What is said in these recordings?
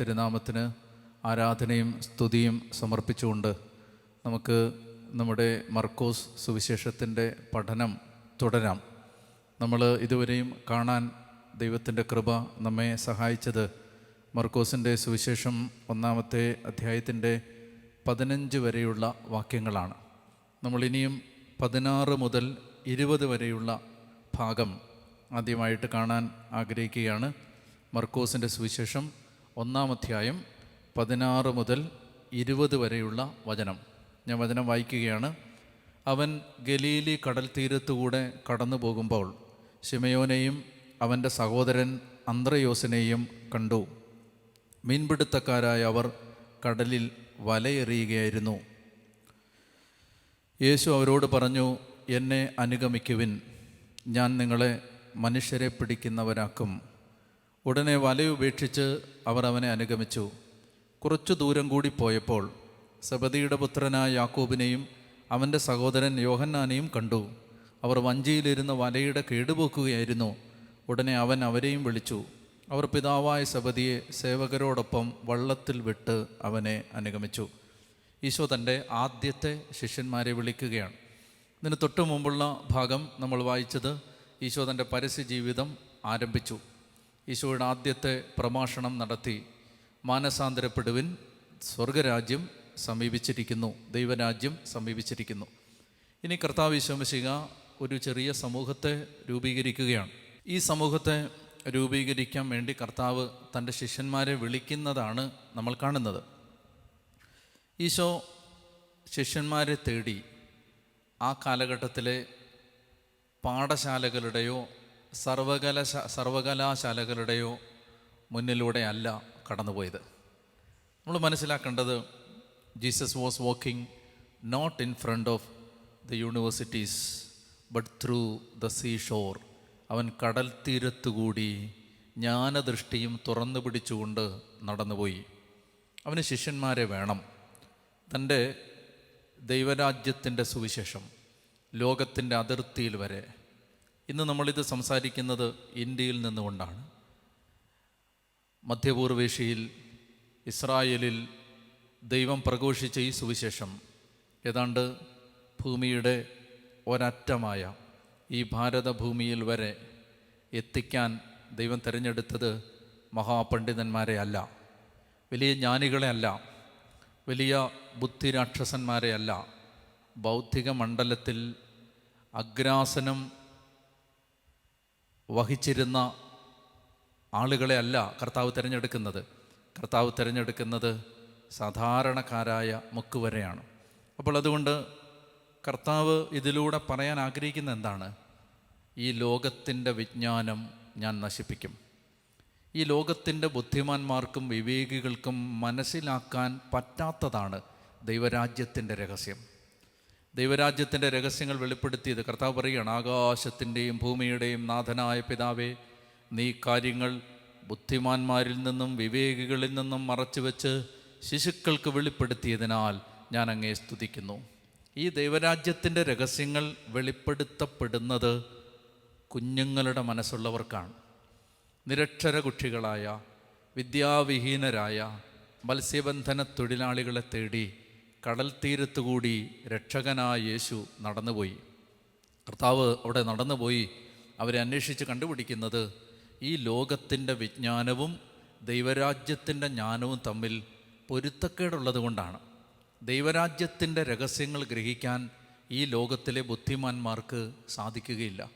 തിരുനാമത്തിന് ആരാധനയും സ്തുതിയും സമർപ്പിച്ചുകൊണ്ട് നമുക്ക് നമ്മുടെ മർക്കോസ് സുവിശേഷത്തിന്റെ പഠനം തുടരാം. നമ്മൾ ഇതുവരെയും കാണാൻ ദൈവത്തിന്റെ കൃപ നമ്മെ സഹായിച്ചത് മർക്കോസിന്റെ സുവിശേഷം ഒന്നാമത്തെ അധ്യായത്തിന്റെ പതിനഞ്ച് വരെയുള്ള വാക്യങ്ങളാണ്. നമ്മളിനിയും പതിനാറ് മുതൽ ഇരുപത് വരെയുള്ള ഭാഗം ആദ്യമായിട്ട് കാണാൻ ആഗ്രഹിക്കുകയാണ് മർക്കോസിന്റെ സുവിശേഷം ഒന്നാം അധ്യായം പതിനാറ് മുതൽ ഇരുപത് വരെയുള്ള വചനം. ഞാൻ വചനം വായിക്കുകയാണ്. അവൻ ഗലീലി കടൽ തീരത്തുകൂടെ കടന്നു പോകുമ്പോൾ ശിമയോനെയും അവന്റെ സഹോദരൻ അന്ത്രയോസിനെയും കണ്ടു. മീൻപിടുത്തക്കാരായ അവർ കടലിൽ വലയെറിയുകയായിരുന്നു. യേശു അവരോട് പറഞ്ഞു എന്നെ അനുഗമിക്കുവിൻ. ഞാൻ നിങ്ങളെ മനുഷ്യരെ പിടിക്കുന്നവരാക്കും. ഉടനെ വലയുപേക്ഷിച്ച് അവർ അവനെ അനുഗമിച്ചു. കുറച്ചു ദൂരം കൂടി പോയപ്പോൾ സബദിയുടെ പുത്രനായ യാക്കൂബിനെയും അവന്റെ സഹോദരൻ യോഹന്നാനെയും കണ്ടു. അവർ വഞ്ചിയിലിരുന്ന് വലയുടെ കേടുപോക്കുകയായിരുന്നു. ഉടനെ അവൻ അവരെയും വിളിച്ചു. അവർ പിതാവായ സബദിയെ സേവകരോടൊപ്പം വള്ളത്തിൽ വിട്ട് അവനെ അനുഗമിച്ചു. ഈശോ തന്റെ ആദ്യത്തെ ശിഷ്യന്മാരെ വിളിക്കുകയാണ്. ഇതിന് തൊട്ടു മുമ്പുള്ള ഭാഗം നമ്മൾ വായിച്ചത് ഈശോ തന്റെ പരസ്യ ജീവിതം ആരംഭിച്ചു. ഈശോയുടെ ആദ്യത്തെ പ്രഭാഷണം നടത്തി മാനസാന്തരപ്പെടുവിൻ സ്വർഗരാജ്യം സമീപിച്ചിരിക്കുന്നു ദൈവരാജ്യം സമീപിച്ചിരിക്കുന്നു. ഇനി കർത്താവ് വിശ്വമിശിക ഒരു ചെറിയ സമൂഹത്തെ രൂപീകരിക്കുകയാണ്. ഈ സമൂഹത്തെ രൂപീകരിക്കാൻ വേണ്ടി കർത്താവ് തന്റെ ശിഷ്യന്മാരെ വിളിക്കുന്നതാണ് നമ്മൾ കാണുന്നത്. ഈശോ ശിഷ്യന്മാരെ തേടി ആ കാലഘട്ടത്തിലെ പാഠശാലകളുടെയോ സർവകല സർവകലാശാലകളുടെയോ മുന്നിലൂടെ അല്ല കടന്നുപോയത്. നമ്മൾ മനസ്സിലാക്കേണ്ടത് Jesus was walking not in front of the universities but through the sea shore അവൻ കടൽ തീരത്തുകൂടി ജ്ഞാനദൃഷ്ടിയും തുറന്നു പിടിച്ചുകൊണ്ട് നടന്നുപോയി. അവന് ശിഷ്യന്മാരെ വേണം. തന്റെ ദൈവരാജ്യത്തിന്റെ സുവിശേഷം ലോകത്തിന്റെ അതിർത്തിയിൽ വരെ ഇന്ന് നമ്മളിത് സംസാരിക്കുന്നത് ഇന്ത്യയിൽ നിന്നുകൊണ്ടാണ്. മധ്യപൂർവേഷ്യയിൽ ഇസ്രായേലിൽ ദൈവം പ്രഘോഷിച്ച ഈ സുവിശേഷം ഏതാണ്ട് ഭൂമിയുടെ ഒരറ്റമായ ഈ ഭാരതഭൂമിയിൽ വരെ എത്തിക്കാൻ ദൈവം തിരഞ്ഞെടുത്തത് മഹാപണ്ഡിതന്മാരെ അല്ല വലിയ ജ്ഞാനികളെ അല്ല വലിയ ബുദ്ധിരാക്ഷസന്മാരെ അല്ല. ബൗദ്ധിക മണ്ഡലത്തിൽ അഗ്രാസനം വഹിച്ചിരുന്ന ആളുകളെ അല്ല കർത്താവ് തിരഞ്ഞെടുക്കുന്നത്. കർത്താവ് തിരഞ്ഞെടുക്കുന്നത് സാധാരണക്കാരായ മുക്കുവരെയാണ് അപ്പോൾ അതുകൊണ്ട് കർത്താവ് ഇതിലൂടെ പറയാൻ ആഗ്രഹിക്കുന്ന എന്താണ്? ഈ ലോകത്തിന്റെ വിജ്ഞാനം ഞാൻ നശിപ്പിക്കും. ഈ ലോകത്തിന്റെ ബുദ്ധിമാന്മാർക്കും വിവേകികൾക്കും മനസ്സിലാക്കാൻ പറ്റാത്തതാണ് ദൈവരാജ്യത്തിന്റെ രഹസ്യം. ദൈവരാജ്യത്തിന്റെ രഹസ്യങ്ങൾ വെളിപ്പെടുത്തിയത് കർത്താവ് പറയുകയാണ് ആകാശത്തിന്റെയും ഭൂമിയുടെയും നാഥനായ പിതാവേ നീ കാര്യങ്ങൾ ബുദ്ധിമാന്മാരിൽ നിന്നും വിവേകികളിൽ നിന്നും മറച്ചു വെച്ച് ശിശുക്കൾക്ക് വെളിപ്പെടുത്തിയതിനാൽ ഞാൻ അങ്ങേ സ്തുതിക്കുന്നു. ഈ ദൈവരാജ്യത്തിന്റെ രഹസ്യങ്ങൾ വെളിപ്പെടുത്തപ്പെടുന്നത് കുഞ്ഞുങ്ങളുടെ മനസ്സുള്ളവർക്കാണ്. നിരക്ഷര കുട്ടികളായ വിദ്യാവിഹീനരായ മത്സ്യബന്ധന തൊഴിലാളികളെ തേടി കടൽ തീരത്തുകൂടി രക്ഷകനായ യേശു നടന്നുപോയി. കർത്താവ് അവിടെ നടന്നുപോയി അവരെ അന്വേഷിച്ച് കണ്ടുപിടിക്കുന്നത് ഈ ലോകത്തിന്റെ വിജ്ഞാനവും ദൈവരാജ്യത്തിന്റെ ജ്ഞാനവും തമ്മിൽ പൊരുത്തക്കേടുള്ളത് കൊണ്ടാണ്. ദൈവരാജ്യത്തിന്റെ രഹസ്യങ്ങൾ ഗ്രഹിക്കാൻ ഈ ലോകത്തിലെ ബുദ്ധിമാന്മാർക്ക് സാധിക്കുകയില്ല.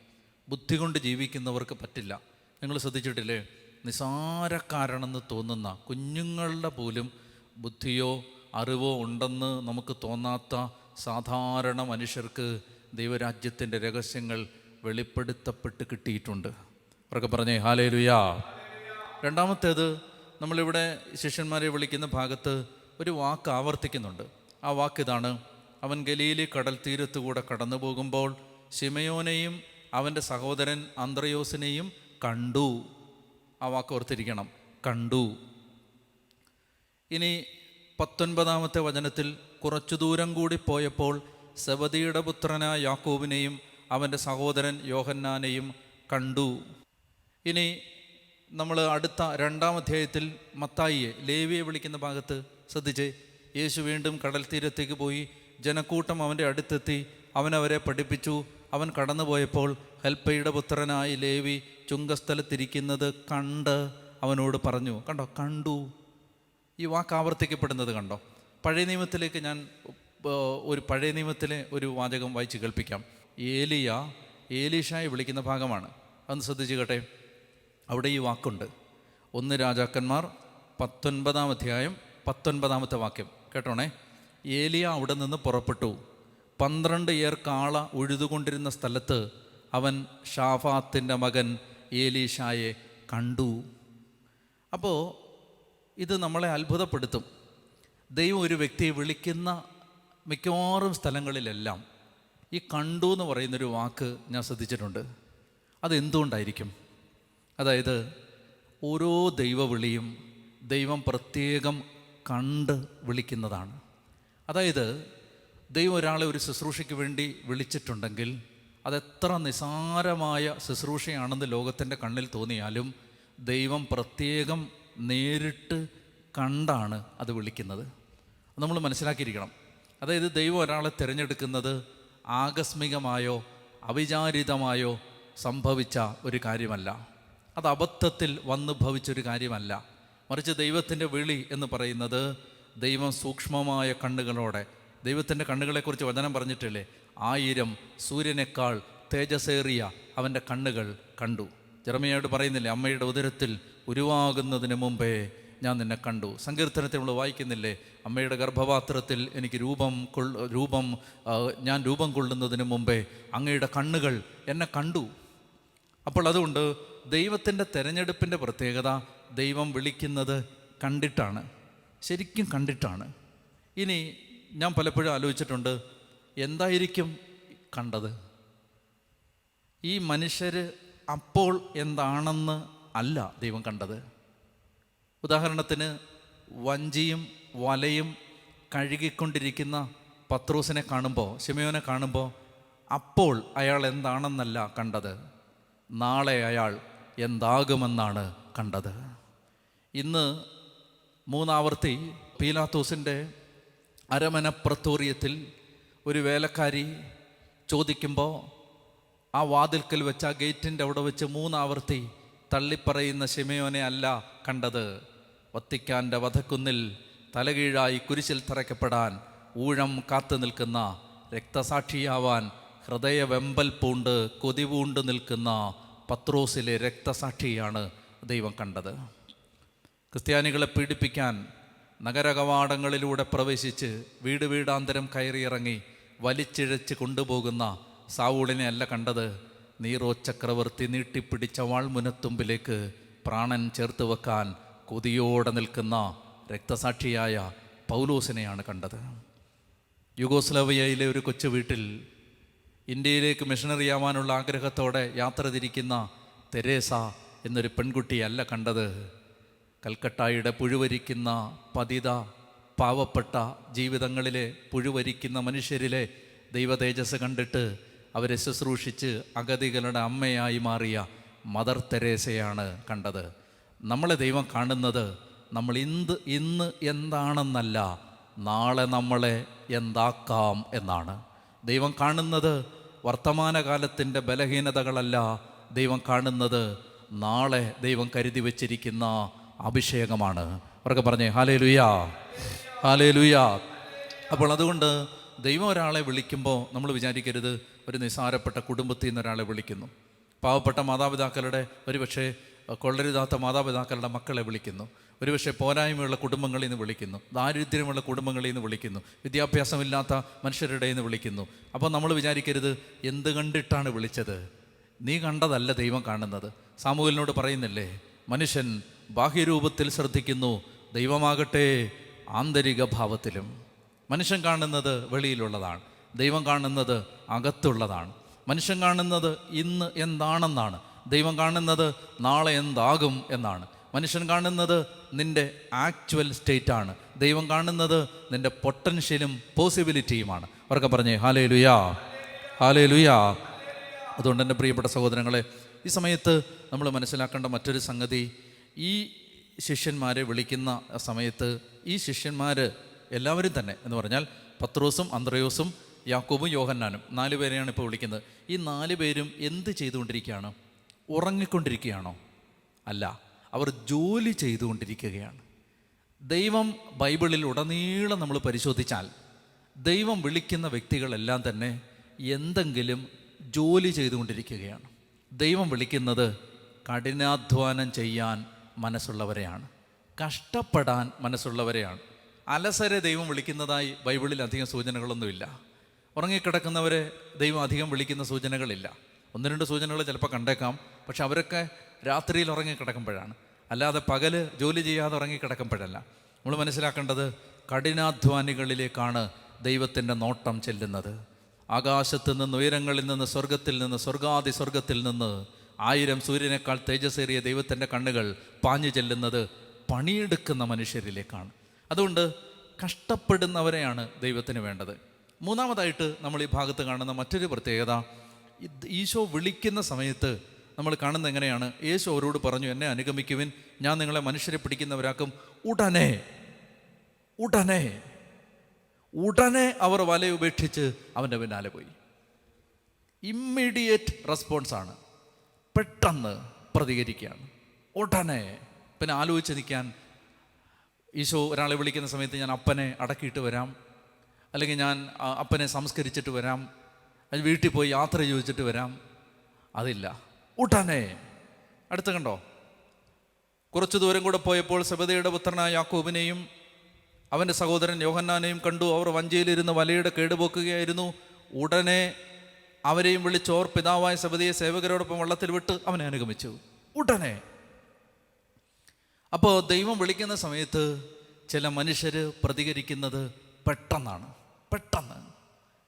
ബുദ്ധി കൊണ്ട് ജീവിക്കുന്നവർക്ക് പറ്റില്ല. നിങ്ങൾ ശ്രദ്ധിച്ചിട്ടില്ലേ? നിസാരക്കാരണെന്ന് തോന്നുന്ന കുഞ്ഞുങ്ങളുടെ പോലും ബുദ്ധിയോ അറിവോ ഉണ്ടെന്ന് നമുക്ക് തോന്നാത്ത സാധാരണ മനുഷ്യർക്ക് ദൈവരാജ്യത്തിന്റെ രഹസ്യങ്ങൾ വെളിപ്പെടുത്തപ്പെട്ട് കിട്ടിയിട്ടുണ്ട്. അവരൊക്കെ പറഞ്ഞേ ഹാലേ ലുയാ രണ്ടാമത്തേത് നമ്മളിവിടെ ശിഷ്യന്മാരെ വിളിക്കുന്ന ഭാഗത്ത് ഒരു വാക്ക് ആവർത്തിക്കുന്നുണ്ട്. ആ വാക്ക് ഇതാണ് അവൻ ഗലീലി കടൽ തീരത്തുകൂടെ കടന്നു പോകുമ്പോൾ ശിമയോനെയും അവന്റെ സഹോദരൻ അന്ത്രയോസിനെയും കണ്ടു. ആ വാക്ക് ഓർത്തിരിക്കണം കണ്ടു. ഇനി പത്തൊൻപതാമത്തെ വചനത്തിൽ കുറച്ചു ദൂരം കൂടി പോയപ്പോൾ സബദിയുടെ പുത്രനായ യാക്കോബിനെയും അവന്റെ സഹോദരൻ യോഹന്നാനെയും കണ്ടു. ഇനി നമ്മൾ അടുത്ത രണ്ടാം അധ്യായത്തിൽ മത്തായിയെ ലേവിയെ വിളിക്കുന്ന ഭാഗത്ത് ശ്രദ്ധിച്ച്. യേശു വീണ്ടും കടൽ തീരത്തേക്ക് പോയി. ജനക്കൂട്ടം അവന്റെ അടുത്തെത്തി. അവനവരെ പഠിപ്പിച്ചു. അവൻ കടന്നുപോയപ്പോൾ ഹെൽപ്പയുടെ പുത്രനായി ലേവി ചുങ്കസ്ഥലത്തിരിക്കുന്നത് കണ്ട് അവനോട് പറഞ്ഞു കണ്ടോ കണ്ടു. ഈ വാക്ക് ആവർത്തിക്കപ്പെടുന്നത് കണ്ടോ? പഴയ നിയമത്തിലേക്ക് ഞാൻ ഒരു പഴയ നിയമത്തിലെ ഒരു വാചകം വായിച്ച് കേൾപ്പിക്കാം. ഏലിയ ഏലീഷായി വിളിക്കുന്ന ഭാഗമാണ്. അന്ന് ശ്രദ്ധിച്ചു കേട്ടെ അവിടെ ഈ വാക്കുണ്ട്. ഒന്ന് രാജാക്കന്മാർ പത്തൊൻപതാം അധ്യായം പത്തൊൻപതാമത്തെ വാക്യം. കേട്ടോണേ? ഏലിയ അവിടെ നിന്ന് പുറപ്പെട്ടു. പന്ത്രണ്ട് ഏർ കാള ഉഴുതുകൊണ്ടിരുന്ന സ്ഥലത്ത് അവൻ ഷാഫാത്തിന്റെ മകൻ ഏലീഷായെ കണ്ടു. അപ്പോൾ ഇത് നമ്മളെ അത്ഭുതപ്പെടുത്തും. ദൈവം ഒരു വ്യക്തിയെ വിളിക്കുന്ന മിക്കവാറും സ്ഥലങ്ങളിലെല്ലാം ഈ കണ്ടു എന്ന് പറയുന്നൊരു വാക്ക് ഞാൻ ശ്രദ്ധിച്ചിട്ടുണ്ട്. അതെന്തുകൊണ്ടായിരിക്കും അതായത് ഓരോ ദൈവവിളിയും ദൈവം പ്രത്യേകം കണ്ട് വിളിക്കുന്നതാണ്. അതായത് ദൈവം ഒരാളെ ഒരു ശുശ്രൂഷയ്ക്ക് വേണ്ടി വിളിച്ചിട്ടുണ്ടെങ്കിൽ അതെത്ര നിസാരമായ ശുശ്രൂഷയാണെന്ന് ലോകത്തിന്റെ കണ്ണിൽ തോന്നിയാലും ദൈവം പ്രത്യേകം നേരിട്ട് കണ്ടാണ് അത് വിളിക്കുന്നത്. നമ്മൾ മനസ്സിലാക്കിയിരിക്കണം. അതായത് ദൈവം ഒരാളെ തിരഞ്ഞെടുക്കുന്നത് ആകസ്മികമായോ അവിചാരിതമായോ സംഭവിച്ച ഒരു കാര്യമല്ല. അത് അബദ്ധത്തിൽ വന്നു ഭവിച്ചൊരു കാര്യമല്ല. മറിച്ച് ദൈവത്തിന്റെ വിളി എന്ന് പറയുന്നത് ദൈവം സൂക്ഷ്മമായ കണ്ണുകളോടെ ദൈവത്തിന്റെ കണ്ണുകളെക്കുറിച്ച് വചനം പറഞ്ഞിട്ടില്ലേ? ആയിരം സൂര്യനേക്കാൾ തേജസേറിയ അവന്റെ കണ്ണുകൾ കണ്ടു. ജെറമയോട് പറയുന്നില്ലേ അമ്മയുടെ ഉദരത്തിൽ ഉരുവാകുന്നതിന് മുമ്പേ ഞാൻ നിന്നെ കണ്ടു. സങ്കീർത്തനത്തിൽ നമ്മൾ വായിക്കുന്നില്ലേ അമ്മയുടെ ഗർഭപാത്രത്തിൽ എനിക്ക് രൂപം കൊള്ള രൂപം ഞാൻ രൂപം കൊള്ളുന്നതിന് മുമ്പേ അങ്ങയുടെ കണ്ണുകൾ എന്നെ കണ്ടു. അപ്പോൾ അതുകൊണ്ട് ദൈവത്തിന്റെ തിരഞ്ഞെടുപ്പിന്റെ പ്രത്യേകത ദൈവം വിളിക്കുന്നത് കണ്ടിട്ടാണ് ശരിക്കും കണ്ടിട്ടാണ്. ഇനി ഞാൻ പലപ്പോഴും ആലോചിച്ചിട്ടുണ്ട് എന്തായിരിക്കും കണ്ടത്? ഈ മനുഷ്യർ അപ്പോൾ എന്താണെന്ന് അല്ല ദൈവം കണ്ടത്. ഉദാഹരണത്തിന് വഞ്ചിയും വലയും കഴുകിക്കൊണ്ടിരിക്കുന്ന പത്രോസിനെ കാണുമ്പോൾ ശിമയോനെ കാണുമ്പോൾ അപ്പോൾ അയാൾ എന്താണെന്നല്ല കണ്ടത്. നാളെ അയാൾ എന്താകുമെന്നാണ് കണ്ടത്. ഇന്ന് മൂന്നാവർത്തി പീലാത്തോസിന്റെ അരമന പ്രത്തോറിയത്തിൽ ഒരു വേലക്കാരി ചോദിക്കുമ്പോൾ ആ വാതിൽക്കൽ വെച്ച് ആ ഗേറ്റിന്റെ അവിടെ വെച്ച് മൂന്നാവർത്തി തള്ളിപ്പറയുന്ന ശിമയോനെ അല്ല കണ്ടത്. വത്തിക്കാന്റെ വധക്കുന്നിൽ തലകീഴായി കുരിശിൽ തറയ്ക്കപ്പെടാൻ ഊഴം കാത്തു നിൽക്കുന്ന രക്തസാക്ഷിയാവാൻ ഹൃദയവെമ്പൽ പൂണ്ട് കൊതിവൂണ്ട് നിൽക്കുന്ന പത്രോസിലെ രക്തസാക്ഷിയാണ് ദൈവം കണ്ടത്. ക്രിസ്ത്യാനികളെ പീഡിപ്പിക്കാൻ നഗരകവാടങ്ങളിലൂടെ പ്രവേശിച്ച് വീട് വീടാന്തരം കയറിയിറങ്ങി വലിച്ചിഴച്ച് കൊണ്ടുപോകുന്ന സാവൂളിനെ അല്ല കണ്ടത്. നീറോ ചക്രവർത്തി നീട്ടിപ്പിടിച്ച വാൾമുനത്തുമ്പിലേക്ക് പ്രാണൻ ചേർത്ത് വെക്കാൻ കൊതിയോടെ നിൽക്കുന്ന രക്തസാക്ഷിയായ പൗലോസിനെയാണ് കണ്ടത്. യുഗോസ്ലവിയയിലെ ഒരു കൊച്ചു വീട്ടിൽ ഇന്ത്യയിലേക്ക് മിഷണറി ആവാനുള്ള ആഗ്രഹത്തോടെ യാത്ര തിരിക്കുന്ന തെരേസ എന്നൊരു പെൺകുട്ടിയല്ല കണ്ടത്. കൽക്കട്ടായുടെ പുഴുവരിക്കുന്ന പതിത പാവപ്പെട്ട ജീവിതങ്ങളിലെ പുഴുവരിക്കുന്ന മനുഷ്യരിലെ ദൈവതേജസ് കണ്ടിട്ട് അവരെ ശുശ്രൂഷിച്ച് അഗതികളുടെ അമ്മയായി മാറിയ മദർ തെരേസയാണ് കണ്ടത്. നമ്മളെ ദൈവം കാണുന്നത് നമ്മൾ ഇന്ന് ഇന്ന് എന്താണെന്നല്ല നാളെ നമ്മളെ എന്താക്കാം എന്നാണ്. ദൈവം കാണുന്നത് വർത്തമാനകാലത്തിന്റെ ബലഹീനതകളല്ല ദൈവം കാണുന്നത് നാളെ ദൈവം കരുതി വച്ചിരിക്കുന്ന അഭിഷേകമാണ്. അവർക്ക് പറഞ്ഞേ ഹാലേ ലുയാ ഹാലേ ലുയാ അപ്പോൾ അതുകൊണ്ട് ദൈവം ഒരാളെ വിളിക്കുമ്പോൾ നമ്മൾ വിചാരിക്കരുത് ഒരു നിസ്സാരപ്പെട്ട കുടുംബത്തിൽ നിന്ന് ഒരാളെ വിളിക്കുന്നു. പാവപ്പെട്ട മാതാപിതാക്കളുടെ ഒരുപക്ഷെ കൊള്ളരുതാത്ത മാതാപിതാക്കളുടെ മക്കളെ വിളിക്കുന്നു. ഒരുപക്ഷെ പോരായ്മയുള്ള കുടുംബങ്ങളിൽ നിന്ന് വിളിക്കുന്നു. ദാരിദ്ര്യമുള്ള കുടുംബങ്ങളിൽ നിന്ന് വിളിക്കുന്നു. വിദ്യാഭ്യാസമില്ലാത്ത മനുഷ്യരുടെ നിന്ന് വിളിക്കുന്നു. അപ്പോൾ നമ്മൾ വിചാരിക്കരുത് എന്ത് കണ്ടിട്ടാണ് വിളിച്ചത്? നീ കണ്ടതല്ല ദൈവം കാണുന്നത്. സാമൂഹലിനോട് പറയുന്നില്ലേ മനുഷ്യൻ ബാഹ്യരൂപത്തിൽ ശ്രദ്ധിക്കുന്നു ദൈവമാകട്ടെ ആന്തരിക ഭാവത്തിലും. മനുഷ്യൻ കാണുന്നത് വെളിയിലുള്ളതാണ്. ദൈവം കാണുന്നത് അകത്തുള്ളതാണ്. മനുഷ്യൻ കാണുന്നത് ഇന്ന് എന്താണെന്നാണ്. ദൈവം കാണുന്നത് നാളെ എന്താകും എന്നാണ്. മനുഷ്യൻ കാണുന്നത് നിന്റെ ആക്ച്വൽ സ്റ്റേറ്റാണ്. ദൈവം കാണുന്നത് നിന്റെ പൊട്ടൻഷ്യലും പോസിബിലിറ്റിയുമാണ്. അവരൊക്കെ പറഞ്ഞേ ഹാലേ ലുയാ ഹാലേ ലുയാ അതുകൊണ്ട് എന്റെ പ്രിയപ്പെട്ട സഹോദരങ്ങളെ ഈ സമയത്ത് നമ്മൾ മനസ്സിലാക്കേണ്ട മറ്റൊരു സംഗതി ഈ ശിഷ്യന്മാരെ വിളിക്കുന്ന സമയത്ത് ഈ ശിഷ്യന്മാർ എല്ലാവരും തന്നെ എന്ന് പറഞ്ഞാൽ പത്രോസും അന്ത്രയോസും യാക്കോബും യോഹന്നാനും നാല് പേരെയാണ് ഇപ്പോൾ വിളിക്കുന്നത്. ഈ നാല് പേരും എന്ത് ചെയ്തുകൊണ്ടിരിക്കുകയാണ്? ഉറങ്ങിക്കൊണ്ടിരിക്കുകയാണോ? അല്ല അവർ ജോലി ചെയ്തുകൊണ്ടിരിക്കുകയാണ്. ദൈവം ബൈബിളിൽ ഉടനീളം നമ്മൾ പരിശോധിച്ചാൽ ദൈവം വിളിക്കുന്ന വ്യക്തികളെല്ലാം തന്നെ എന്തെങ്കിലും ജോലി ചെയ്തുകൊണ്ടിരിക്കുകയാണ്. ദൈവം വിളിക്കുന്നത് കഠിനാധ്വാനം ചെയ്യാൻ മനസ്സുള്ളവരെയാണ്. കഷ്ടപ്പെടാൻ മനസ്സുള്ളവരെയാണ്. അലസരെ ദൈവം വിളിക്കുന്നതായി ബൈബിളിൽ അധികം സൂചനകളൊന്നുമില്ല. ഉറങ്ങിക്കിടക്കുന്നവരെ ദൈവം അധികം വിളിക്കുന്ന സൂചനകളില്ല. ഒന്ന് രണ്ട് സൂചനകൾ ചിലപ്പോൾ കണ്ടേക്കാം പക്ഷെ അവരൊക്കെ രാത്രിയിൽ ഉറങ്ങിക്കിടക്കുമ്പോഴാണ്. അല്ലാതെ പകൽ ജോലി ചെയ്യാതെ ഉറങ്ങിക്കിടക്കുമ്പോഴല്ല. നമ്മൾ മനസ്സിലാക്കേണ്ടത് കഠിനാധ്വാനികളിലേക്കാണ് ദൈവത്തിന്റെ നോട്ടം ചെല്ലുന്നത്. ആകാശത്ത് നിന്ന് ഉയരങ്ങളിൽ നിന്ന് സ്വർഗത്തിൽ നിന്ന് സ്വർഗാതി സ്വർഗത്തിൽ നിന്ന് ആയിരം സൂര്യനേക്കാൾ തേജസ്സേറിയ ദൈവത്തിന്റെ കണ്ണുകൾ പാഞ്ഞു ചെല്ലുന്നത് പണിയെടുക്കുന്ന മനുഷ്യരിലേക്കാണ്. അതുകൊണ്ട് കഷ്ടപ്പെടുന്നവരെയാണ് ദൈവത്തിന് വേണ്ടത്. മൂന്നാമതായിട്ട് നമ്മൾ ഈ ഭാഗത്ത് കാണുന്ന മറ്റൊരു പ്രത്യേകത ഈശോ വിളിക്കുന്ന സമയത്ത് നമ്മൾ കാണുന്നത് എങ്ങനെയാണ് യേശു അവരോട് പറഞ്ഞു എന്നെ അനുഗമിക്കുവിൻ ഞാൻ നിങ്ങളെ മനുഷ്യരെ പിടിക്കുന്നവരാക്കും. ഉടനെ ഉടനെ ഉടനെ അവർ വല ഉപേക്ഷിച്ച് അവന്റെ പിന്നാലെ പോയി. ഇമ്മീഡിയറ്റ് റെസ്പോൺസാണ് പെട്ടെന്ന് പ്രതികരിക്കുകയാണ്. ഉടനെ പിന്നെ ആലോചിച്ച് നിൽക്കാൻ ഈശോ ഒരാളെ വിളിക്കുന്ന സമയത്ത് ഞാൻ അപ്പനെ അടക്കിയിട്ട് വരാം. അല്ലെങ്കിൽ ഞാൻ അപ്പനെ സംസ്കരിച്ചിട്ട് വരാം അല്ലെങ്കിൽ വീട്ടിൽ പോയി യാത്ര ചോദിച്ചിട്ട് വരാം. അതില്ല. ഉടനെ അടുത്ത കണ്ടോ? കുറച്ചു ദൂരം കൂടെ പോയപ്പോൾ സബദയുടെ പുത്രനായ യാക്കോബിനെയും അവന്റെ സഹോദരൻ യോഹന്നാനെയും കണ്ടു. അവർ വഞ്ചിയിലിരുന്ന് വലയുടെ കേടുപോക്കുകയായിരുന്നു. ഉടനെ അവരെയും വിളിച്ചോർ പിതാവായ സബദിയെ സേവകരോടൊപ്പം വള്ളത്തിൽ വിട്ട് അവനെ അനുഗമിച്ചു. ഉടനെ അപ്പോൾ ദൈവം വിളിക്കുന്ന സമയത്ത് ചില മനുഷ്യർ പ്രതികരിക്കുന്നത് പെട്ടെന്നാണ്. പെട്ടെന്ന്.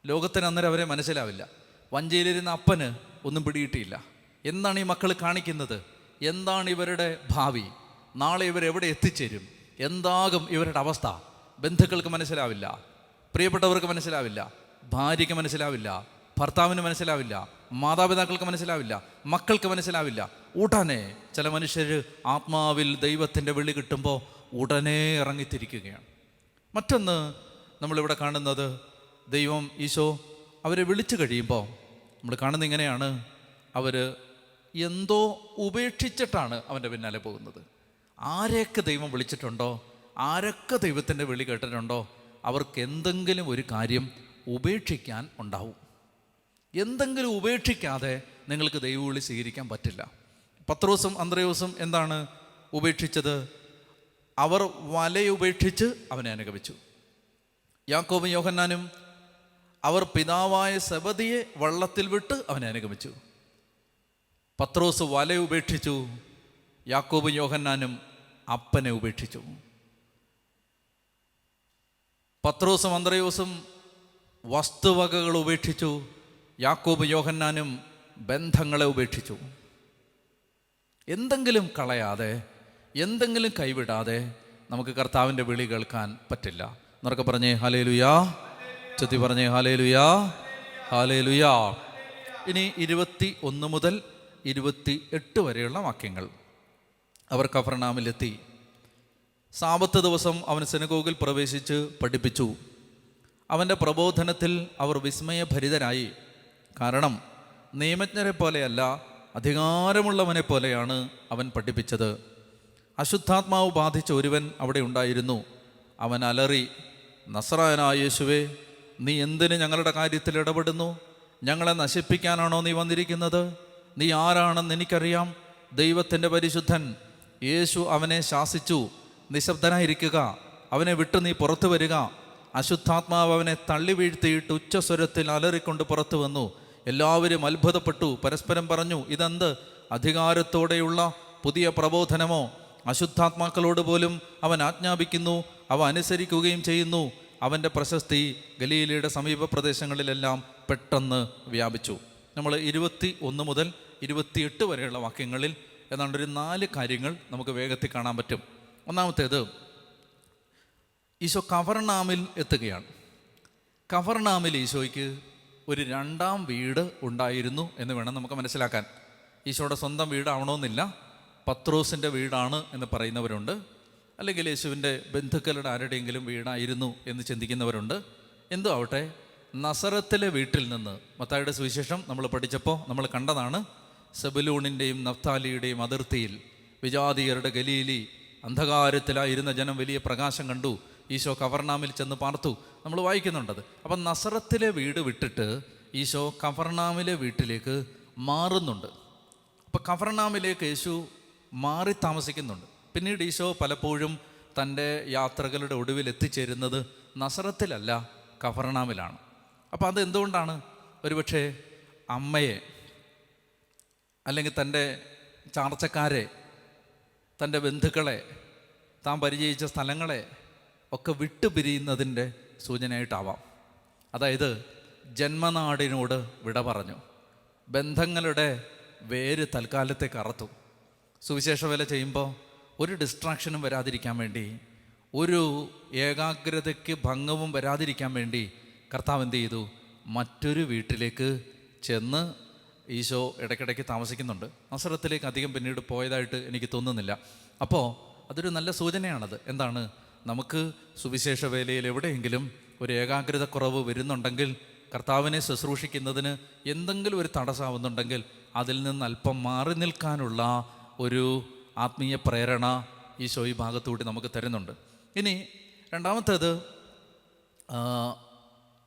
ലോകത്തിന് അന്നേരം അവരെ മനസ്സിലാവില്ല. വഞ്ചിയിലിരുന്ന അപ്പന് ഒന്നും പിടിയിട്ടില്ല എന്താണ് ഈ മക്കൾ കാണിക്കുന്നത്? എന്താണ് ഇവരുടെ ഭാവി? നാളെ ഇവരെവിടെ എത്തിച്ചേരും? എന്താകും ഇവരുടെ അവസ്ഥ? ബന്ധുക്കൾക്ക് മനസ്സിലാവില്ല. പ്രിയപ്പെട്ടവർക്ക് മനസ്സിലാവില്ല. ഭാര്യയ്ക്ക് മനസ്സിലാവില്ല. ഭർത്താവിന് മനസ്സിലാവില്ല. മാതാപിതാക്കൾക്ക് മനസ്സിലാവില്ല. മക്കൾക്ക് മനസ്സിലാവില്ല. ഉടനെ ചില മനുഷ്യർ ആത്മാവിൽ ദൈവത്തിന്റെ വിളി കിട്ടുമ്പോൾ ഉടനെ ഇറങ്ങിത്തിരിക്കുകയാണ്. മറ്റൊന്ന് നമ്മളിവിടെ കാണുന്നത് ദൈവം ഈശോ അവരെ വിളിച്ചു കഴിയുമ്പോൾ നമ്മൾ കാണുന്ന ഇങ്ങനെയാണ് അവർ എന്തോ ഉപേക്ഷിച്ചിട്ടാണ് അവന്റെ പിന്നാലെ പോകുന്നത്. ആരെയൊക്കെ ദൈവം വിളിച്ചിട്ടുണ്ടോ ആരൊക്കെ ദൈവത്തിന്റെ വിളി കേട്ടിട്ടുണ്ടോ അവർക്ക് എന്തെങ്കിലും ഒരു കാര്യം ഉപേക്ഷിക്കാൻ ഉണ്ടാവും. എന്തെങ്കിലും ഉപേക്ഷിക്കാതെ നിങ്ങൾക്ക് ദൈവവിളി സ്വീകരിക്കാൻ പറ്റില്ല. പത്രോസും അന്ത്രയോസും എന്താണ് ഉപേക്ഷിച്ചത്? അവർ വലയുപേക്ഷിച്ച് അവനെ അനുഗമിച്ചു. യാക്കോബും യോഹന്നാനും അവർ പിതാവായ സബദിയെ വള്ളത്തിൽ വിട്ട് അവനെ അനുഗമിച്ചു. പത്രോസ് വല ഉപേക്ഷിച്ചു യാക്കോബും യോഹന്നാനും അപ്പനെ ഉപേക്ഷിച്ചു. പത്രോസും അന്ത്രയോസും വസ്തുവകകൾ ഉപേക്ഷിച്ചു യാക്കോബ് യോഹന്നാനും ബന്ധങ്ങളെ ഉപേക്ഷിച്ചു. എന്തെങ്കിലും കളയാതെ എന്തെങ്കിലും കൈവിടാതെ നമുക്ക് കർത്താവിന്റെ വിളി കേൾക്കാൻ പറ്റില്ല. എന്നൊക്കെ പറഞ്ഞേ ഹാലേ ലുയാ ചെത്തി പറഞ്ഞേ ഹാലേ ലുയാ ഹാലേ ലുയാ ഇനി ഇരുപത്തി ഒന്ന് മുതൽ ഇരുപത്തി എട്ട് വരെയുള്ള വാക്യങ്ങൾ. അവർ കഫർണാമിലെത്തി സാപത്ത് ദിവസം അവൻ സെനഗോഗിൽ പ്രവേശിച്ച് പഠിപ്പിച്ചു. അവന്റെ പ്രബോധനത്തിൽ അവർ വിസ്മയഭരിതരായി. കാരണം നിയമജ്ഞരെ പോലെയല്ല അധികാരമുള്ളവനെ പോലെയാണ് അവൻ പഠിപ്പിച്ചത്. അശുദ്ധാത്മാവ് ബാധിച്ച ഒരുവൻ അവിടെ ഉണ്ടായിരുന്നു. അവൻ അലറി നസറായനായ യേശുവേ നീ എന്തിന് ഞങ്ങളുടെ കാര്യത്തിൽ ഇടപെടുന്നു? ഞങ്ങളെ നശിപ്പിക്കാനാണോ നീ വന്നിരിക്കുന്നത്? നീ ആരാണെന്ന് എനിക്കറിയാം. ദൈവത്തിന്റെ പരിശുദ്ധൻ യേശു അവനെ ശാസിച്ചു. നിശബ്ദനായിരിക്കുക. അവനെ വിട്ട് നീ പുറത്തു വരിക. അശുദ്ധാത്മാവ് അവനെ തള്ളി വീഴ്ത്തിയിട്ട് ഉച്ചസ്വരത്തിൽ അലറിക്കൊണ്ട് പുറത്തു വന്നു. എല്ലാവരും അത്ഭുതപ്പെട്ടു. പരസ്പരം പറഞ്ഞു ഇതെന്ത്? അധികാരത്തോടെയുള്ള പുതിയ പ്രബോധനമോ? അശുദ്ധാത്മാക്കളോട് പോലും അവൻ ആജ്ഞാപിക്കുന്നു അവ അനുസരിക്കുകയും ചെയ്യുന്നു. അവന്റെ പ്രശസ്തി ഗലീലയുടെ സമീപ പ്രദേശങ്ങളിലെല്ലാം പെട്ടെന്ന് വ്യാപിച്ചു. നമ്മൾ ഇരുപത്തി ഒന്ന് മുതൽ ഇരുപത്തിയെട്ട് വരെയുള്ള വാക്യങ്ങളിൽ ഏതാണ്ട് ഒരു നാല് കാര്യങ്ങൾ നമുക്ക് വേഗത്തിൽ കാണാൻ പറ്റും. ഒന്നാമത്തേത് ഈശോ കവർണാമിൽ എത്തുകയാണ്. കവർണാമിൽ ഈശോയ്ക്ക് ഒരു രണ്ടാം വീട് ഉണ്ടായിരുന്നു എന്ന് വേണം നമുക്ക് മനസ്സിലാക്കാൻ. ഈശോയുടെ സ്വന്തം വീടാവണമെന്നില്ല. പത്രോസിന്റെ വീടാണ് എന്ന് പറയുന്നവരുണ്ട്. അല്ലെങ്കിൽ യേശുവിന്റെ ബന്ധുക്കളുടെ ആരുടെയെങ്കിലും വീടായിരുന്നു എന്ന് ചിന്തിക്കുന്നവരുണ്ട്. എന്തോ ആവട്ടെ നസറത്തിലെ വീട്ടിൽ നിന്ന് മത്തായുടെ സുവിശേഷം നമ്മൾ പഠിച്ചപ്പോൾ നമ്മൾ കണ്ടതാണ് സെബലൂണിന്റെയും നഫ്താലിയുടെയും അതിർത്തിയിൽ വിജാതീയരുടെ ഗലീലി അന്ധകാരത്തിലായിരുന്ന ജനം വലിയ പ്രകാശം കണ്ടു. ഈശോ കവർണാമിൽ ചെന്ന് പാർത്തു. നമ്മൾ വായിക്കുന്നുണ്ടത് അപ്പം നസറത്തിലെ വീട് വിട്ടിട്ട് ഈശോ കവർണാമിലെ വീട്ടിലേക്ക് മാറുന്നുണ്ട്. അപ്പോൾ കവർണാമിലേക്ക് യേശു മാറി താമസിക്കുന്നുണ്ട്. പിന്നീട് ഈശോ പലപ്പോഴും തന്റെ യാത്രകളുടെ ഒടുവിൽ എത്തിച്ചേരുന്നത് നസറത്തിലല്ല കഫർണാമിലാണ് അപ്പോൾ അത് എന്തുകൊണ്ടാണ് ഒരുപക്ഷെ അമ്മയെ അല്ലെങ്കിൽ തന്റെ ചാർച്ചക്കാരെ തന്റെ ബന്ധുക്കളെ താൻ പരിചയിച്ച സ്ഥലങ്ങളെ ഒക്കെ വിട്ടുപിരിയുന്നതിന്റെ സൂചനയായിട്ടാവാം. അതായത് ജന്മനാടിനോട് വിട പറഞ്ഞു. ബന്ധങ്ങളുടെ വേര് തൽക്കാലത്തേക്ക് അറത്തു. സുവിശേഷ വേല ചെയ്യുമ്പോൾ ഒരു ഡിസ്ട്രാക്ഷനും വരാതിരിക്കാൻ വേണ്ടി ഒരു ഏകാഗ്രതയ്ക്ക് ഭംഗവും വരാതിരിക്കാൻ വേണ്ടി കർത്താവ് എന്ത് ചെയ്തു? മറ്റൊരു വീട്ടിലേക്ക് ചെന്ന് ഈശോ ഇടയ്ക്കിടയ്ക്ക് താമസിക്കുന്നുണ്ട്. നസറത്തിലേക്ക് അധികം പിന്നീട് പോയതായിട്ട് എനിക്ക് തോന്നുന്നില്ല. അപ്പോൾ അതൊരു നല്ല സൂചനയാണത്. എന്താണ്? നമുക്ക് സുവിശേഷ വേലയിൽ എവിടെയെങ്കിലും ഒരു ഏകാഗ്രത കുറവ് വരുന്നുണ്ടെങ്കിൽ കർത്താവിനെ ശുശ്രൂഷിക്കുന്നതിന് എന്തെങ്കിലും ഒരു തടസ്സമാവുന്നുണ്ടെങ്കിൽ അതിൽ നിന്ന് അല്പം മാറി നിൽക്കാനുള്ള ഒരു ആത്മീയ പ്രേരണ ഈശോ ഈ ഭാഗത്തുകൂടി നമുക്ക് തരുന്നുണ്ട്. ഇനി രണ്ടാമത്തേത്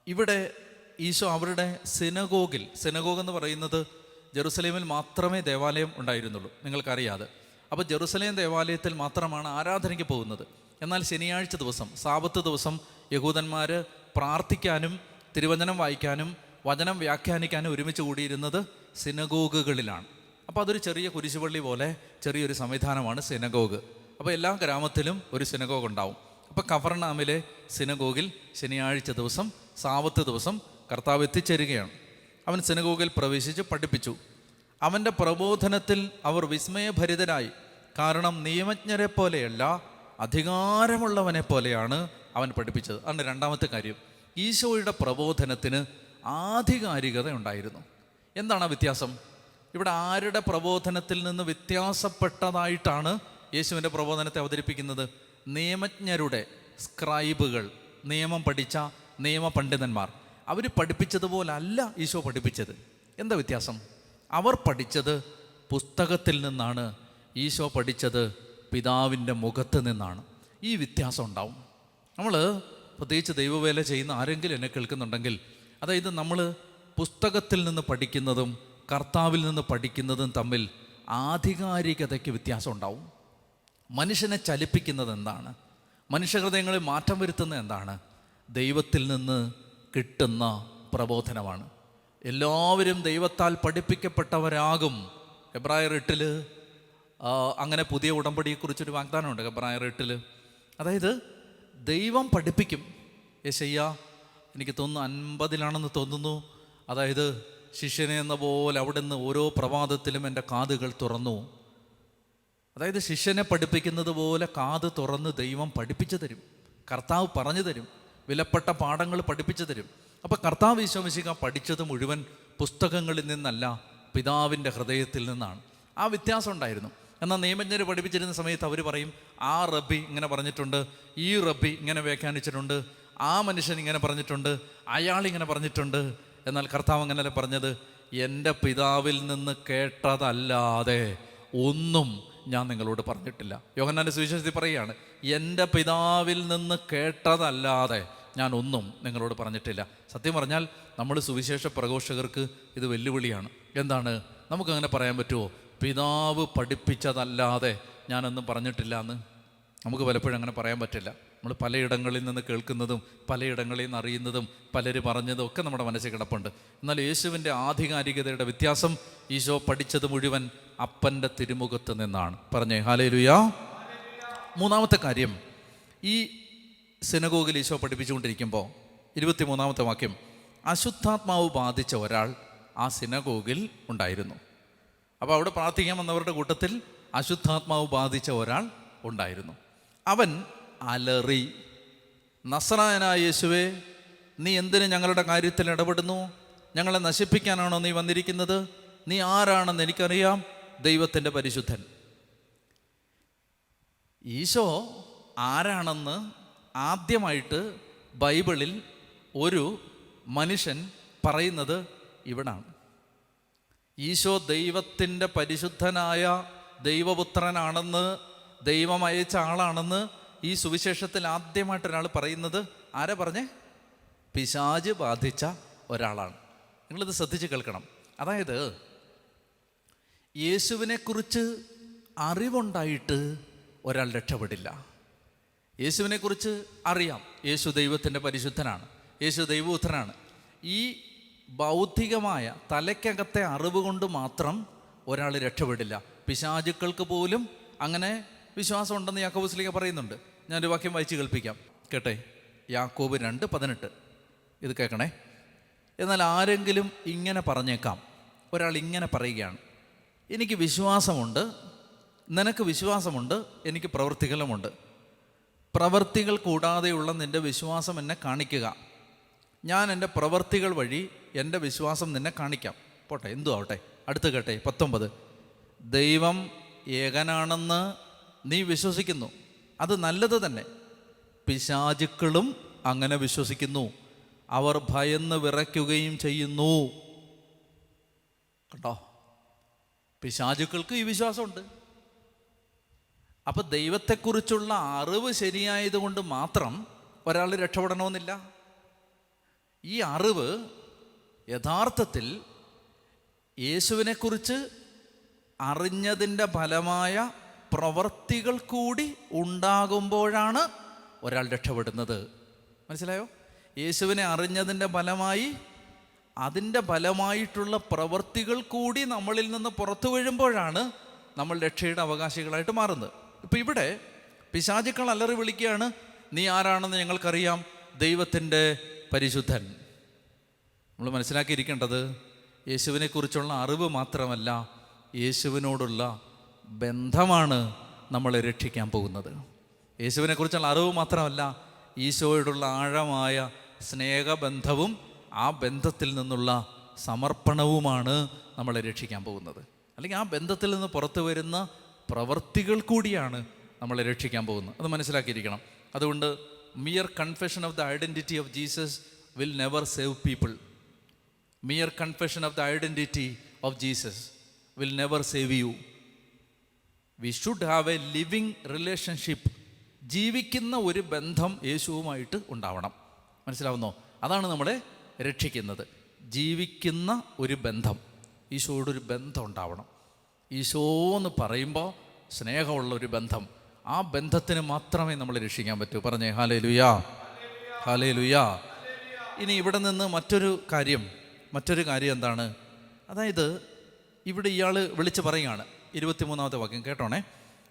ഇവിടെ ഈശോ അവരുടെ സിനഗോഗിൽ സിനഗോഗ് എന്ന് പറയുന്നത് ജെറുസലേമിൽ മാത്രമേ ദേവാലയം ഉണ്ടായിരുന്നുള്ളൂ. നിങ്ങൾക്കറിയാതെ. അപ്പോൾ ജെറുസലേം ദേവാലയത്തിൽ മാത്രമാണ് ആരാധനയ്ക്ക് പോകുന്നത്. എന്നാൽ ശനിയാഴ്ച ദിവസം സാപത്ത് ദിവസം യഹൂദന്മാർ പ്രാർത്ഥിക്കാനും തിരുവചനം വായിക്കാനും വചനം വ്യാഖ്യാനിക്കാനും ഒരുമിച്ച് കൂടിയിരുന്നത് സിനഗോഗുകളിലാണ്. അപ്പോൾ അതൊരു ചെറിയ കുരിശുപള്ളി പോലെ ചെറിയൊരു സംവിധാനമാണ് സിനഗോഗ്. അപ്പോൾ എല്ലാ ഗ്രാമത്തിലും ഒരു സിനഗോഗ് ഉണ്ടാവും. അപ്പോൾ കവർണാമിലെ സിനഗോഗിൽ ശനിയാഴ്ച ദിവസം സാവത്ത് ദിവസം കർത്താവ് എത്തിച്ചേരുകയാണ്. അവൻ സിനഗോഗിൽ പ്രവേശിച്ച് പഠിപ്പിച്ചു. അവന്റെ പ്രബോധനത്തിൽ അവർ വിസ്മയഭരിതരായി. കാരണം നിയമജ്ഞരെ പോലെയല്ല അധികാരമുള്ളവനെ പോലെയാണ് അവൻ പഠിപ്പിച്ചത്. അതാണ് രണ്ടാമത്തെ കാര്യം. ഈശോയുടെ പ്രബോധനത്തിന് ആധികാരികത ഉണ്ടായിരുന്നു. എന്താണ് ആ വ്യത്യാസം? ഇവിടെ ആരുടെ പ്രബോധനത്തിൽ നിന്ന് വ്യത്യാസപ്പെട്ടതായിട്ടാണ് യേശുവിന്റെ പ്രബോധനത്തെ അവതരിപ്പിക്കുന്നത്? നിയമജ്ഞരുടെ സ്ക്രൈബുകൾ നിയമം പഠിച്ച നിയമ പണ്ഡിതന്മാർ അവർ പഠിപ്പിച്ചതുപോലല്ല ഈശോ പഠിപ്പിച്ചത്. എന്താ വ്യത്യാസം? അവർ പഠിച്ചത് പുസ്തകത്തിൽ നിന്നാണ് ഈശോ പഠിച്ചത് പിതാവിന്റെ മുഖത്ത് നിന്നാണ്. ഈ വ്യത്യാസം ഉണ്ടാവും. നമ്മൾ പ്രത്യേകിച്ച് ദൈവവേല ചെയ്യുന്ന ആരെങ്കിലും എന്നെ കേൾക്കുന്നുണ്ടെങ്കിൽ അതായത് നമ്മൾ പുസ്തകത്തിൽ നിന്ന് പഠിക്കുന്നതും കർത്താവിൽ നിന്ന് പഠിക്കുന്നതും തമ്മിൽ ആധികാരികതയ്ക്ക് വ്യത്യാസം ഉണ്ടാവും. മനുഷ്യനെ ചലിപ്പിക്കുന്നത് എന്താണ്? മനുഷ്യഹൃദയങ്ങളിൽ മാറ്റം വരുത്തുന്നത് എന്താണ്? ദൈവത്തിൽ നിന്ന് കിട്ടുന്ന പ്രബോധനമാണ്. എല്ലാവരും ദൈവത്താൽ പഠിപ്പിക്കപ്പെട്ടവരാകും. എബ്രായർ എട്ടിൽ അങ്ങനെ പുതിയ ഉടമ്പടിയെക്കുറിച്ചൊരു വാഗ്ദാനമുണ്ട് എബ്രായർ എട്ടിൽ അതായത് ദൈവം പഠിപ്പിക്കും. യശയ്യ എനിക്ക് തോന്നുന്നു അൻപതിലാണെന്ന് തോന്നുന്നു. അതായത് ശിഷ്യനെ എന്ന പോലെ അവിടെ നിന്ന് ഓരോ പ്രഭാതത്തിലും എന്റെ കാതുകൾ തുറന്നു. അതായത് ശിഷ്യനെ പഠിപ്പിക്കുന്നത് പോലെ കാത് തുറന്ന് ദൈവം പഠിപ്പിച്ചു തരും. കർത്താവ് പറഞ്ഞു തരും. വിലപ്പെട്ട പാഠങ്ങൾ പഠിപ്പിച്ചു തരും. അപ്പോൾ കർത്താവ് വിശ്വസിക്ക പഠിച്ചത് മുഴുവൻ പുസ്തകങ്ങളിൽ നിന്നല്ല പിതാവിന്റെ ഹൃദയത്തിൽ നിന്നാണ്. ആ വ്യത്യാസം ഉണ്ടായിരുന്നു. എന്നാൽ നിയമജ്ഞർ പഠിപ്പിച്ചിരുന്ന സമയത്ത് അവർ പറയും ആ റബ്ബി ഇങ്ങനെ പറഞ്ഞിട്ടുണ്ട് ഈ റബ്ബി ഇങ്ങനെ വ്യാഖ്യാനിച്ചിട്ടുണ്ട് ആ മനുഷ്യൻ ഇങ്ങനെ പറഞ്ഞിട്ടുണ്ട് അയാൾ ഇങ്ങനെ പറഞ്ഞിട്ടുണ്ട് എന്നാൽ കർത്താവ് അങ്ങനല്ല പറഞ്ഞത് എന്റെ പിതാവിൽ നിന്ന് കേട്ടതല്ലാതെ ഒന്നും ഞാൻ നിങ്ങളോട് പറഞ്ഞിട്ടില്ല. യോഹന്നാന്റെ സുവിശേഷത്തിൽ പറയുകയാണ് എന്റെ പിതാവിൽ നിന്ന് കേട്ടതല്ലാതെ ഞാൻ ഒന്നും നിങ്ങളോട് പറഞ്ഞിട്ടില്ല. സത്യം പറഞ്ഞാൽ നമ്മൾ സുവിശേഷ പ്രഘോഷകർക്ക് ഇത് വെല്ലുവിളിയാണ്. എന്താണ്? നമുക്കങ്ങനെ പറയാൻ പറ്റുമോ? പിതാവ് പഠിപ്പിച്ചതല്ലാതെ ഞാനൊന്നും പറഞ്ഞിട്ടില്ല എന്ന് നമുക്ക് പലപ്പോഴും അങ്ങനെ പറയാൻ പറ്റില്ല. നമ്മൾ പലയിടങ്ങളിൽ നിന്ന് കേൾക്കുന്നതും പലയിടങ്ങളിൽ നിന്ന് അറിയുന്നതും പലര് പറഞ്ഞതും ഒക്കെ നമ്മുടെ മനസ്സിൽ കിടപ്പുണ്ട്. എന്നാൽ യേശുവിന്റെ ആധികാരികതയുടെ വ്യത്യാസം ഈശോ പഠിച്ചത് മുഴുവൻ അപ്പന്റെ തിരുമുഖത്ത് നിന്നാണ്. പറഞ്ഞേ ഹാലേ ലുയാ മൂന്നാമത്തെ കാര്യം ഈ സിനഗോഗിൽ ഈശോ പഠിപ്പിച്ചുകൊണ്ടിരിക്കുമ്പോൾ ഇരുപത്തിമൂന്നാമത്തെ വാക്യം അശുദ്ധാത്മാവ് ബാധിച്ച ഒരാൾ ആ സിനഗോഗിൽ ഉണ്ടായിരുന്നു. അപ്പോൾ അവിടെ പ്രാർത്ഥിക്കാൻ വന്നവരുടെ കൂട്ടത്തിൽ അശുദ്ധാത്മാവ് ബാധിച്ച ഒരാൾ ഉണ്ടായിരുന്നു. അവൻ അലറി. നസറായനായ യേശുവേ നീ എന്തിനു ഞങ്ങളുടെ കാര്യത്തിൽ ഇടപെടുന്നു? ഞങ്ങളെ നശിപ്പിക്കാനാണോ നീ വന്നിരിക്കുന്നത്? നീ ആരാണെന്ന് എനിക്കറിയാം. ദൈവത്തിന്റെ പരിശുദ്ധൻ. ഈശോ ആരാണെന്ന് ആദ്യമായിട്ട് ബൈബിളിൽ ഒരു മനുഷ്യൻ പറയുന്നത് ഇവിടാണ്. ഈശോ ദൈവത്തിന്റെ പരിശുദ്ധനായ ദൈവപുത്രനാണെന്ന് ദൈവം അയച്ച ആളാണെന്ന് ഈ സുവിശേഷത്തിൽ ആദ്യമായിട്ട് ഒരാൾ പറയുന്നത് ആരാ പറഞ്ഞേ? പിശാജ് ബാധിച്ച ഒരാളാണ്. നിങ്ങളിത് ശ്രദ്ധിച്ച് കേൾക്കണം. അതായത് യേശുവിനെക്കുറിച്ച് അറിവുണ്ടായിട്ട് ഒരാൾ രക്ഷപ്പെടില്ല. യേശുവിനെക്കുറിച്ച് അറിയാം. യേശു ദൈവത്തിന്റെ പരിശുദ്ധനാണ്. യേശു ദൈവപുത്രനാണ്. ഈ ബൗദ്ധികമായ തലയ്ക്കകത്തെ അറിവ് കൊണ്ട് മാത്രം ഒരാൾ രക്ഷപ്പെടില്ല. പിശാചുക്കൾക്ക് പോലും അങ്ങനെ വിശ്വാസമുണ്ടെന്ന് യാക്കോബുസ്ലിക പറയുന്നുണ്ട്. ഞാനൊരു വാക്യം വായിച്ച് കേൾപ്പിക്കാം. കേട്ടെ? യാക്കോബ് രണ്ട് പതിനെട്ട്. ഇത് കേൾക്കണേ. എന്നാൽ ആരെങ്കിലും ഇങ്ങനെ പറഞ്ഞേക്കാം. ഒരാൾ ഇങ്ങനെ പറയുകയാണ്. എനിക്ക് വിശ്വാസമുണ്ട്. നിനക്ക് വിശ്വാസമുണ്ട്. എനിക്ക് പ്രവൃത്തികളുമുണ്ട് പ്രവൃത്തികൾ കൂടാതെയുള്ള നിന്റെ വിശ്വാസം എന്നെ കാണിക്കുക. ഞാൻ എന്റെ പ്രവൃത്തികൾ വഴി എന്റെ വിശ്വാസം നിന്നെ കാണിക്കാം. പോട്ടെ എന്തു ആവട്ടെ അടുത്ത് കേട്ടെ പത്തൊമ്പത്. ദൈവം ഏകനാണെന്ന് നീ വിശ്വസിക്കുന്നു. അത് നല്ലത് തന്നെ. പിശാചുക്കളും അങ്ങനെ വിശ്വസിക്കുന്നു. അവർ ഭയന്ന് വിറയ്ക്കുകയും ചെയ്യുന്നു. കേട്ടോ പിശാചുക്കൾക്ക് ഈ വിശ്വാസമുണ്ട്. അപ്പൊ ദൈവത്തെക്കുറിച്ചുള്ള അറിവ് ശരിയായതുകൊണ്ട് മാത്രം ഒരാൾ രക്ഷപ്പെടണമെന്നില്ല. ഈ അറിവ് യഥാർത്ഥത്തിൽ യേശുവിനെക്കുറിച്ച് അറിഞ്ഞതിന്റെ ഫലമായ പ്രവർത്തികൾ കൂടി ഉണ്ടാകുമ്പോഴാണ് ഒരാൾ രക്ഷപ്പെടുന്നത്. മനസ്സിലായോ? യേശുവിനെ അറിഞ്ഞതിന്റെ ഫലമായി അതിന്റെ ഫലമായിട്ടുള്ള പ്രവർത്തികൾ കൂടി നമ്മളിൽ നിന്ന് പുറത്തു വീഴുമ്പോഴാണ് നമ്മൾ രക്ഷയുടെ അവകാശികളായിട്ട് മാറുന്നത്. ഇപ്പം ഇവിടെ പിശാചുക്കൾ അലറി വിളിക്കുകയാണ് നീ ആരാണെന്ന് ഞങ്ങൾക്കറിയാം? ദൈവത്തിന്റെ പരിശുദ്ധൻ. നമ്മൾ മനസ്സിലാക്കിയിരിക്കേണ്ടത് യേശുവിനെക്കുറിച്ചുള്ള അറിവ് മാത്രമല്ല യേശുവിനോടുള്ള ബന്ധമാണ് നമ്മളെ രക്ഷിക്കാൻ പോകുന്നത്. യേശുവിനെക്കുറിച്ചുള്ള അറിവ് മാത്രമല്ല ഈശോയോടുള്ള ആഴമായ സ്നേഹബന്ധവും ആ ബന്ധത്തിൽ നിന്നുള്ള സമർപ്പണവുമാണ് നമ്മളെ രക്ഷിക്കാൻ പോകുന്നത്. അല്ലെങ്കിൽ ആ ബന്ധത്തിൽ നിന്ന് പുറത്തു വരുന്ന പ്രവൃത്തികൾ കൂടിയാണ് നമ്മളെ രക്ഷിക്കാൻ പോകുന്നത്. അത് മനസ്സിലാക്കിയിരിക്കണം. അതുകൊണ്ട് mere confession of the identity of Jesus will never save people mere confession of the identity of Jesus will never save you we should have a living relationship ജീവിക്കുന്ന ഒരു ബന്ധം യേശുവുമായിട്ട് ഉണ്ടാവണം. മനസ്സിലാവുന്നോ? അതാണ് നമ്മളെ രക്ഷിക്കുന്നത്. ജീവിക്കുന്ന ഒരു ബന്ധം. ഈശോയോടൊരു ബന്ധം ഉണ്ടാവണം. ഈശോ എന്ന് പറയുമ്പോൾ സ്നേഹമുള്ള ഒരു ബന്ധം. ആ ബന്ധത്തിന് മാത്രമേ നമ്മളെ രക്ഷിക്കാൻ പറ്റൂ. പറഞ്ഞേ ഹാലേ ലുയാ ഹാലേ ലുയാ ഇനി ഇവിടെ നിന്ന് മറ്റൊരു കാര്യം മറ്റൊരു കാര്യം എന്താണ്? അതായത് ഇവിടെ ഇയാൾ വിളിച്ച് പറയുകയാണ്. ഇരുപത്തിമൂന്നാമത്തെ വാക്യം കേട്ടോണേ.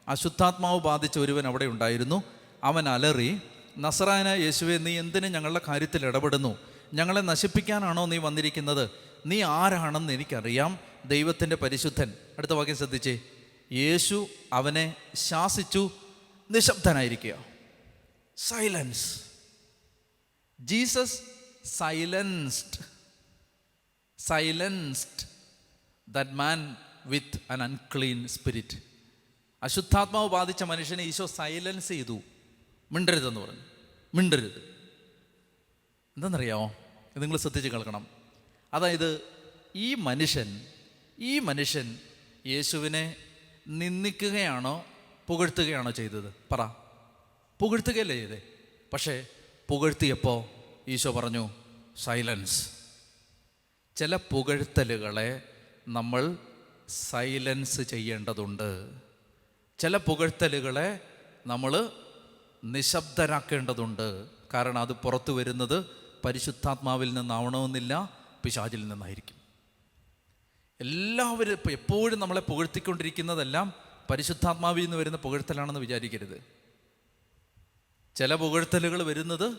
അശുദ്ധാത്മാവ് ബാധിച്ച ഒരുവൻ അവിടെ ഉണ്ടായിരുന്നു. അവൻ അലറി നസറായന യേശുവെ നീ എന്തിനു ഞങ്ങളുടെ കാര്യത്തിൽ ഇടപെടുന്നു? ഞങ്ങളെ നശിപ്പിക്കാനാണോ നീ വന്നിരിക്കുന്നത്? നീ ആരാണെന്ന് എനിക്കറിയാം. ദൈവത്തിന്റെ പരിശുദ്ധൻ. അടുത്ത വാക്യം ശ്രദ്ധിച്ചേ. യേശു അവനെ ശാസിച്ചു നിശബ്ദനായിരിക്കുക. Silence Jesus silenced silenced that man with an unclean spirit അശുദ്ധാത്മാവ് ബാധിച്ച മനുഷ്യനെ ഈശോ സൈലൻസ് ചെയ്തു. മിണ്ടരുതെന്ന് പറഞ്ഞു. മിണ്ടരുത്. എന്താണെന്നറിയാമോ? ഇത് നിങ്ങൾ ശ്രദ്ധിച്ച് കേൾക്കണം. അതായത് ഈ മനുഷ്യൻ ഈ മനുഷ്യൻ യേശുവിനെ നിന്ദിക്കുകയാണോ പുകഴ്ത്തുകയാണോ ചെയ്തത്? പറ. പുകഴ്ത്തുകയല്ലേ ചെയ്തേ? പക്ഷേ പുകഴ്ത്തിയപ്പോൾ ഈശോ പറഞ്ഞു സൈലൻസ് ചില പുകഴ്ത്തലുകളെ നമ്മൾ സൈലൻസ് ചെയ്യേണ്ടതുണ്ട്. ചില പുകഴ്ത്തലുകളെ നമ്മൾ നിശബ്ദരാക്കേണ്ടതുണ്ട്. കാരണം അത് പുറത്തു വരുന്നത് പരിശുദ്ധാത്മാവിൽ നിന്നാവണമെന്നില്ല പിശാചിൽ നിന്നായിരിക്കും. എല്ലാവരും ഇപ്പോൾ എപ്പോഴും നമ്മളെ പുകഴ്ത്തിക്കൊണ്ടിരിക്കുന്നതെല്ലാം പരിശുദ്ധാത്മാവിൽ നിന്ന് വരുന്ന പുകഴ്ത്തലാണെന്ന് വിചാരിക്കരുത്. ചില പുകഴ്ത്തലുകൾ വരുന്നത്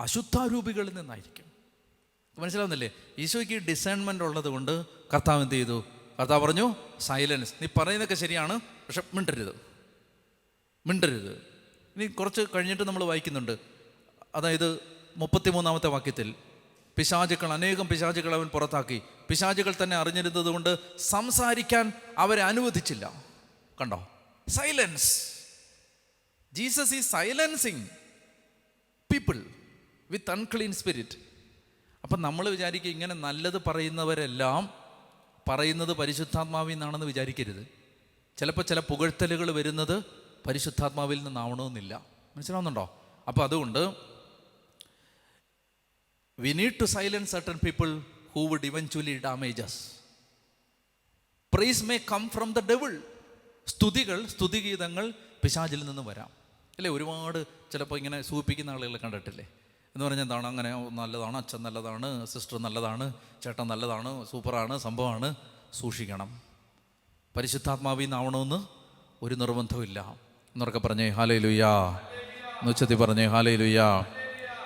അശുദ്ധാരൂപികളിൽ നിന്നായിരിക്കും. മനസ്സിലാവുന്നില്ലേ? ഈശോയ്ക്ക് ഡിസൈൻമെന്റ് ഉള്ളത് കൊണ്ട് കർത്താവ് എന്ത് ചെയ്തു? കർത്താവ് പറഞ്ഞു സൈലൻസ് നീ പറയുന്നതൊക്കെ ശരിയാണ് പക്ഷെ മിണ്ടരുത്. മിണ്ടരുത്. ഇനി കുറച്ച് കഴിഞ്ഞിട്ട് നമ്മൾ വായിക്കുന്നുണ്ട്. അതായത് മുപ്പത്തിമൂന്നാമത്തെ വാക്യത്തിൽ പിശാചുക്കൾ അനേകം പിശാചുക്കൾ അവൻ പുറത്താക്കി. പിശാചുകൾ തന്നെ അറിഞ്ഞിരുന്നത് കൊണ്ട് സംസാരിക്കാൻ അവരെ അനുവദിച്ചില്ല. കണ്ടോ? സൈലൻസ് ജീസസ് ഈ silencing people with unclean spirit അപ്പം നമ്മൾ വിചാരിക്കുക ഇങ്ങനെ നല്ലത് പറയുന്നവരെല്ലാം പറയുന്നത് പരിശുദ്ധാത്മാവിൽ നിന്നാണെന്ന് വിചാരിക്കരുത്. ചിലപ്പോൾ ചില പുകഴ്ത്തലുകൾ വരുന്നത് പരിശുദ്ധാത്മാവിൽ നിന്നാവണമെന്നില്ല. മനസ്സിലാവുന്നുണ്ടോ? അപ്പോൾ അതുകൊണ്ട് we need to silence certain people who would eventually damages praise may come from the devil സ്തുതികൾ സ്തുതിഗീതങ്ങൾ പിശാചിൽ നിന്ന് വരാം. അല്ലേ? ഒരുപാട് ചിലപ്പോൾ ഇങ്ങനെ സൂപ്പിക്കുന്ന ആളുകളെ കണ്ടിട്ടില്ലേ? എന്ന് പറഞ്ഞാൽ എന്താണ്? അങ്ങനെ നല്ലതാണ് അച്ഛൻ നല്ലതാണ് സിസ്റ്റർ നല്ലതാണ് ചേട്ടൻ നല്ലതാണ് സൂപ്പറാണ് സംഭവമാണ്. സൂക്ഷിക്കണം. പരിശുദ്ധാത്മാവിൽ നിന്നാവണമെന്ന് ഒരു നിർബന്ധമില്ല എന്നൊക്കെ പറഞ്ഞേ ഹാലേ ലുയ്യാ എന്നുച്ചത്തി പറഞ്ഞേ ഹാലേ ലുയ്യാ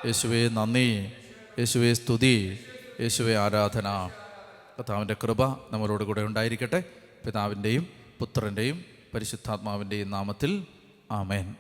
യേശുവേ നന്ദി. യേശുവേ സ്തുതി. യേശുവേ ആരാധന. കർത്താവിന്റെ കൃപ നമ്മളോട് കൂടെ ഉണ്ടായിരിക്കട്ടെ. പിതാവിന്റെയും പുത്രന്റെയും പരിശുദ്ധാത്മാവിന്റെയും നാമത്തിൽ. ആമേൻ.